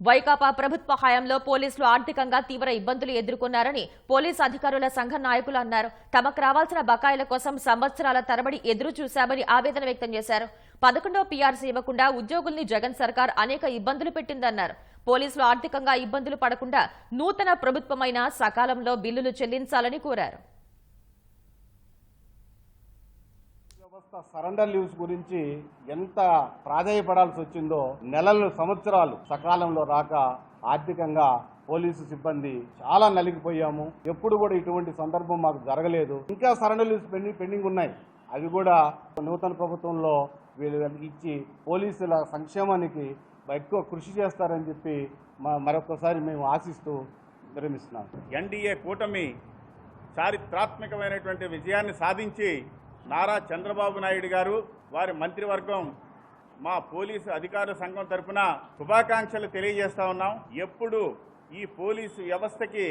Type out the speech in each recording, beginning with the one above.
వైకాపా ప్రభుత్వ హయాంలో పోలీసులు ఆర్థికంగా తీవ్ర ఇబ్బందులు ఎదుర్కొన్నారని పోలీసు అధికారుల సంఘ నాయకులు అన్నారు. తమకు రావాల్సిన బకాయిల కోసం సంవత్సరాల తరబడి ఎదురు చూశామని ఆవేదన వ్యక్తం చేశారు. పదకొండో పీఆర్సీ ఇవ్వకుండా ఉద్యోగుల్ని జగన్ సర్కార్ అనేక ఇబ్బందులు పెట్టిందన్నారు. పోలీసులు ఆర్థికంగా ఇబ్బందులు పడకుండా నూతన ప్రభుత్వమైన సకాలంలో బిల్లులు చెల్లించాలని కోరారు. వ్యవస్థ సరెండర్ లీవ్స్ గురించి ఎంత ప్రాధాయపడాల్సి వచ్చిందో నెలలు సంవత్సరాలు సకాలంలో రాక ఆర్థికంగా పోలీసు సిబ్బంది చాలా నలిగిపోయాము. ఎప్పుడు కూడా ఇటువంటి సందర్భం మాకు జరగలేదు. ఇంకా సరెండర్ లీవ్స్ పెండింగ్ పెండింగ్ ఉన్నాయి. అవి కూడా నూతన ప్రభుత్వంలో వీళ్ళు ఇచ్చి పోలీసుల సంక్షేమానికి ఎక్కువ కృషి చేస్తారని చెప్పి మరొకసారి మేము ఆశిస్తూ విరమిస్తున్నాం. ఎన్డీఏ కూటమి చారిత్రాత్మకమైనటువంటి విజయాన్ని సాధించి నారా చంద్రబాబు నాయుడు గారు వారి మంత్రివర్గం మా పోలీసు అధికారుల సంఘం తరపున శుభాకాంక్షలు తెలియజేస్తా ఉన్నాం. ఎప్పుడు ఈ పోలీసు వ్యవస్థకి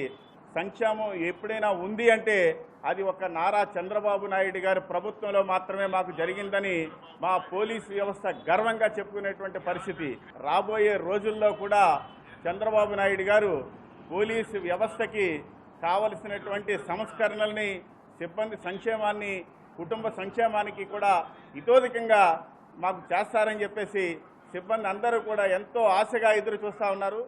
సంక్షేమం ఎప్పుడైనా ఉంది అంటే అది ఒక నారా చంద్రబాబు నాయుడు గారి ప్రభుత్వంలో మాత్రమే మాకు జరిగిందని మా పోలీసు వ్యవస్థ గర్వంగా చెప్పుకునేటువంటి పరిస్థితి. రాబోయే రోజుల్లో కూడా చంద్రబాబు నాయుడు గారు పోలీసు వ్యవస్థకి కావలసినటువంటి సంస్కరణల్ని సిబ్బంది సంక్షేమాన్ని కుటుంబ సంక్షేమానికి కూడా ఇతోధికంగా మాకు చేస్తారని చెప్పేసి సిబ్బంది అందరూ కూడా ఎంతో ఆశగా ఎదురు చూస్తూ ఉన్నారు.